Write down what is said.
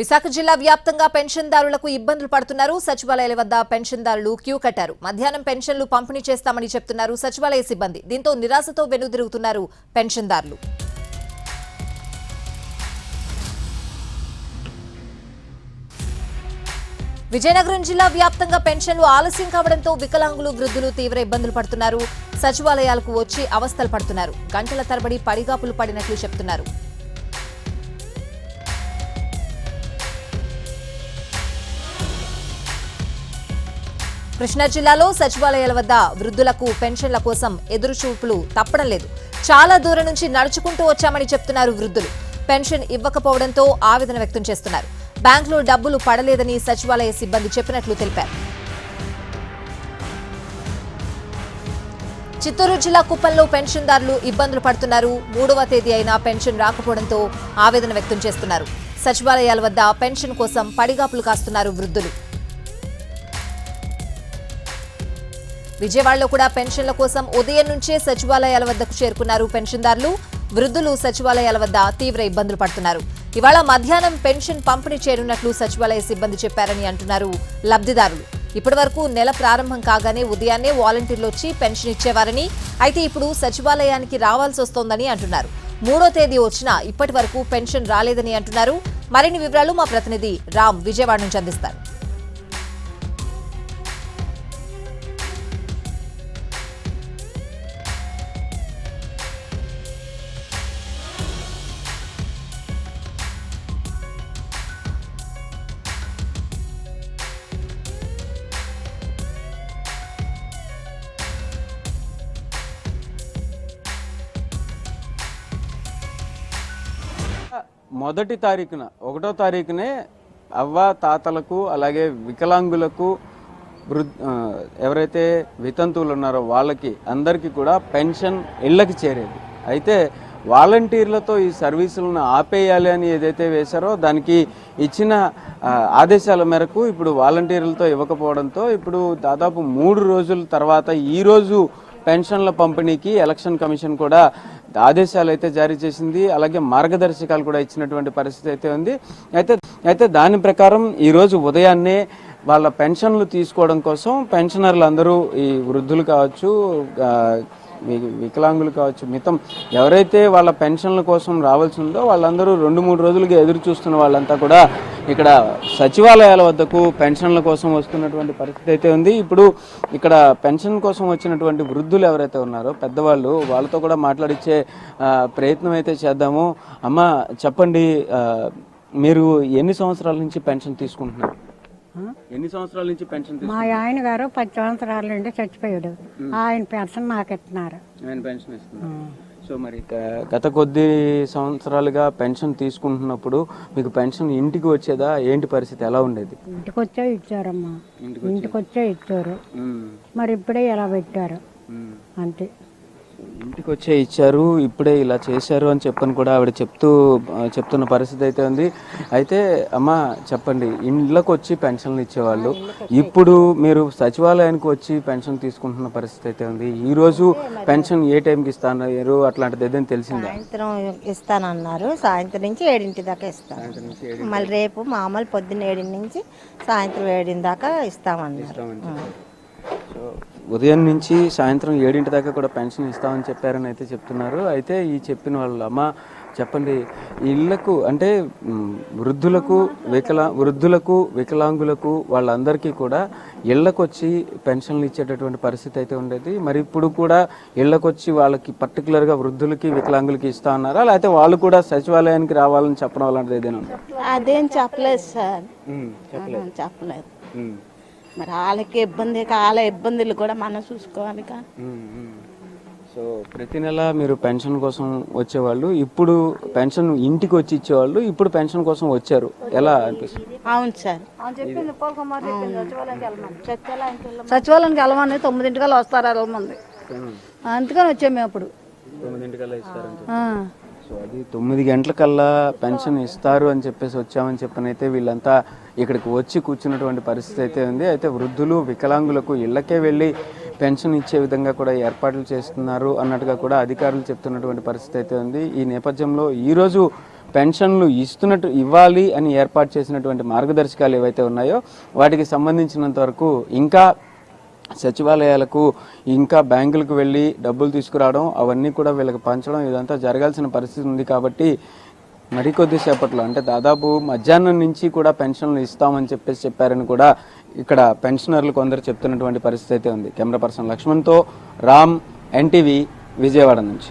విశాఖ జిల్లా వ్యాప్తంగా పెన్షన్దారులకు ఇబ్బందులు పడుతున్నారు. సచివాలయాల వద్ద పెన్షన్దారులు క్యూ కట్టారు. మధ్యాహ్నం పెన్షన్లు పంపిణీ చేస్తామని చెప్తున్నారు సచివాలయ సిబ్బంది. దీంతో నిరాశతో వెనుదిరుగుతున్నారు పెన్షన్దారులు. విజయనగరం జిల్లా వ్యాప్తంగా పెన్షన్లు ఆలస్యం కావడంతో వికలాంగులు వృద్ధులు తీవ్ర ఇబ్బందులు పడుతున్నారు. సచివాలయాలకు వచ్చి అవస్థలు పడుతున్నారు. గంటల తరబడి పడిగాపులు పడినట్లు చెప్తున్నారు. కృష్ణా జిల్లాలో సచివాలయాల వద్ద వృద్ధులకు పెన్షన్ల కోసం ఎదురుచూపులు తప్పడం లేదు. చాలా దూరం నుంచి నడుచుకుంటూ వచ్చామని చెప్తున్నారు వృద్ధులు. పెన్షన్ ఇవ్వకపోవడంతో ఆవేదన వ్యక్తం చేస్తున్నారు. బ్యాంకులో డబ్బులు పడలేదని సచివాలయ సిబ్బంది చెప్పినట్లు తెలిపారు. చిత్తూరు జిల్లా కుప్పంలో పెన్షన్దారులు ఇబ్బందులు పడుతున్నారు. మూడవ తేదీ అయినా పెన్షన్ రాకపోవడంతో ఆవేదన వ్యక్తం చేస్తున్నారు. సచివాలయాల వద్ద పెన్షన్ కోసం పడిగాపులు కాస్తున్నారు వృద్ధులు. విజయవాడలో కూడా పెన్షన్ల కోసం ఉదయం నుంచే సచివాలయాల వద్దకు చేరుకున్నారు పెన్షన్దారులు. వృద్ధులు సచివాలయాల వద్ద తీవ్ర ఇబ్బందులు పడుతున్నారు. ఇవాళ మధ్యాహ్నం పెన్షన్ పంపిణీ చేయనున్నట్లు సచివాలయ సిబ్బంది చెప్పారని అంటున్నారు లబ్ధిదారులు. ఇప్పటి వరకు నెల ప్రారంభం కాగానే ఉదయాన్నే వాలంటీర్లు వచ్చి పెన్షన్ ఇచ్చేవారని అయితే ఇప్పుడు సచివాలయానికి రావాల్సి వస్తోందని అంటున్నారు. మూడో తేదీ వచ్చినా ఇప్పటి వరకు పెన్షన్ రాలేదని అంటున్నారు. మరిన్ని వివరాలు మా ప్రతినిధి రామ్ విజయవాడ నుంచి అందిస్తారు. మొదటి తారీఖున ఒకటో తారీఖునే అవ్వ తాతలకు అలాగే వికలాంగులకు ఎవరైతే వితంతువులు ఉన్నారో వాళ్ళకి అందరికీ కూడా పెన్షన్ ఇళ్ళకి చేరేది. అయితే వాలంటీర్లతో ఈ సర్వీసులను ఆపేయాలి అని ఏదైతే వేశారో దానికి ఇచ్చిన ఆదేశాల మేరకు ఇప్పుడు వాలంటీర్లతో ఇవ్వకపోవడంతో ఇప్పుడు దాదాపు మూడు రోజుల తర్వాత ఈరోజు పెన్షన్ల పంపిణీకి ఎలక్షన్ కమిషన్ కూడా ఆదేశాలు అయితే జారీ చేసింది. అలాగే మార్గదర్శకాలు కూడా ఇచ్చినటువంటి పరిస్థితి అయితే ఉంది. అయితే అయితే దాని ప్రకారం ఈరోజు ఉదయాన్నే వాళ్ళ పెన్షన్లు తీసుకోవడం కోసం పెన్షనర్లు అందరూ ఈ వృద్ధులు కావచ్చు వికలాంగులు కావచ్చు మితం ఎవరైతే వాళ్ళ పెన్షన్ల కోసం రావాల్సి ఉందో వాళ్ళందరూ రెండు మూడు రోజులుగా ఎదురు చూస్తున్న వాళ్ళంతా కూడా ఇక్కడ సచివాలయాల వద్దకు పెన్షన్ల కోసం వస్తున్నటువంటి పరిస్థితి అయితే ఉంది. ఇప్పుడు ఇక్కడ పెన్షన్ కోసం వచ్చినటువంటి వృద్ధులు ఎవరైతే ఉన్నారో పెద్దవాళ్ళు వాళ్ళతో కూడా మాట్లాడిచ్చే ప్రయత్నం అయితే చేద్దాము. అమ్మ చెప్పండి మీరు ఎన్ని సంవత్సరాల నుంచి పెన్షన్ తీసుకుంటున్నారు? ఎన్ని సంవత్సరాల నుంచి పెన్షన్ మా ఆయన గారు పది సంవత్సరాల నుండి చచ్చిపోయాడు. ఆయన పెన్షన్ నాకు ఇస్తున్నారు. ఆయన పెన్షన్ ఇస్తున్నారు. సో మరి గత కొద్ది సంవత్సరాలుగా పెన్షన్ తీసుకుంటున్నప్పుడు మీకు పెన్షన్ ఇంటికి వచ్చేదా? ఏంటి పరిస్థితి? ఎలా ఉండేది? ఇంటికి వచ్చే ఇచ్చారమ్మా. ఇంటికి వచ్చే ఇచ్చారు. మరి ఇప్పుడే ఇలా పెట్టారు. అంతే. ఇంటికి వచ్చే ఇచ్చారు ఇప్పుడే ఇలా చేశారు అని చెప్పని కూడా ఆవిడ చెప్తూ చెప్తున్న పరిస్థితి అయితే ఉంది. అయితే అమ్మ చెప్పండి ఇండ్లకు వచ్చి పెన్షన్లు ఇచ్చేవాళ్ళు ఇప్పుడు మీరు సచివాలయానికి వచ్చి పెన్షన్ తీసుకుంటున్న పరిస్థితి అయితే ఉంది. ఈ రోజు పెన్షన్ ఏ టైంకి ఇస్తాను అట్లాంటిది ఏదైనా తెలిసిందా? సాయంత్రం ఇస్తానన్నారు. సాయంత్రం నుంచి ఏడింటి దాకా ఇస్తాను. మళ్ళీ రేపు మామూలు పొద్దున్న ఏడింటి నుంచి సాయంత్రం ఏడింటి దాకా ఇస్తామన్నారు. సో ఉదయం నుంచి సాయంత్రం ఏడింటి దాకా కూడా పెన్షన్ ఇస్తామని చెప్పారని అయితే చెప్తున్నారు. అయితే ఈ చెప్పిన వాళ్ళు అమ్మ చెప్పండి ఇళ్ళకు అంటే వృద్ధులకు వికలా వృద్ధులకు వికలాంగులకు వాళ్ళందరికీ కూడా ఇళ్ళకు వచ్చి పెన్షన్లు ఇచ్చేటటువంటి పరిస్థితి అయితే ఉండేది. మరి ఇప్పుడు కూడా ఇళ్ళకు వచ్చి వాళ్ళకి పర్టికులర్గా వృద్ధులకి వికలాంగులకి ఇస్తా ఉన్నారా లేకపోతే వాళ్ళు కూడా సచివాలయానికి రావాలని చెప్పడం అలాంటిది ఏదైనా ఉందా? అదేం చెప్పలేదు సార్. చెప్పలేదు. మరి వాళ్ళకి ఇబ్బంది వాళ్ళ ఇబ్బందులు కూడా మనం చూసుకోవాలి ఉమ్. సో ప్రతి నెల మీరు పెన్షన్ కోసం వచ్చేవాళ్ళు ఇప్పుడు పెన్షన్ ఇంటికి వచ్చి ఇచ్చేవాళ్ళు ఇప్పుడు పెన్షన్ కోసం వచ్చారు. ఎలా అనిపిస్తుంది? అవును సార్. సచివాలయానికి వెళ్ళమని. తొమ్మిదింటికల్లా వస్తారు వెళ్ళమంది. అందుకని వచ్చాము మేము అప్పుడు. సో అది తొమ్మిది గంటలకల్లా పెన్షన్ ఇస్తారు అని చెప్పేసి వచ్చామని చెప్పనైతే వీళ్ళంతా ఇక్కడికి వచ్చి కూర్చున్నటువంటి పరిస్థితి అయితే ఉంది. అయితే వృద్ధులు వికలాంగులకు ఇళ్ళకే వెళ్ళి పెన్షన్ ఇచ్చే విధంగా కూడా ఏర్పాట్లు చేస్తున్నారు అన్నట్టుగా కూడా అధికారులు చెప్తున్నటువంటి పరిస్థితి అయితే ఉంది. ఈ నేపథ్యంలో ఈరోజు పెన్షన్లు ఇస్తున్నట్టు ఇవ్వాలి అని ఏర్పాటు చేసినటువంటి మార్గదర్శకాలు ఏవైతే ఉన్నాయో వాటికి సంబంధించినంత వరకు ఇంకా సచివాలయాలకు ఇంకా బ్యాంకులకు వెళ్ళి డబ్బులు తీసుకురావడం అవన్నీ కూడా వీళ్ళకి పంచడం ఇదంతా జరగాల్సిన పరిస్థితి ఉంది కాబట్టి మరికొద్ది సేపట్లో అంటే దాదాపు మధ్యాహ్నం నుంచి కూడా పెన్షన్లు ఇస్తామని చెప్పేసి చెప్పారని కూడా ఇక్కడ పెన్షనర్లు కొందరు చెప్తున్నటువంటి పరిస్థితి అయితే ఉంది. కెమెరా పర్సన్ లక్ష్మణ్తో రామ్ ఎన్టీవీ విజయవాడ నుంచి.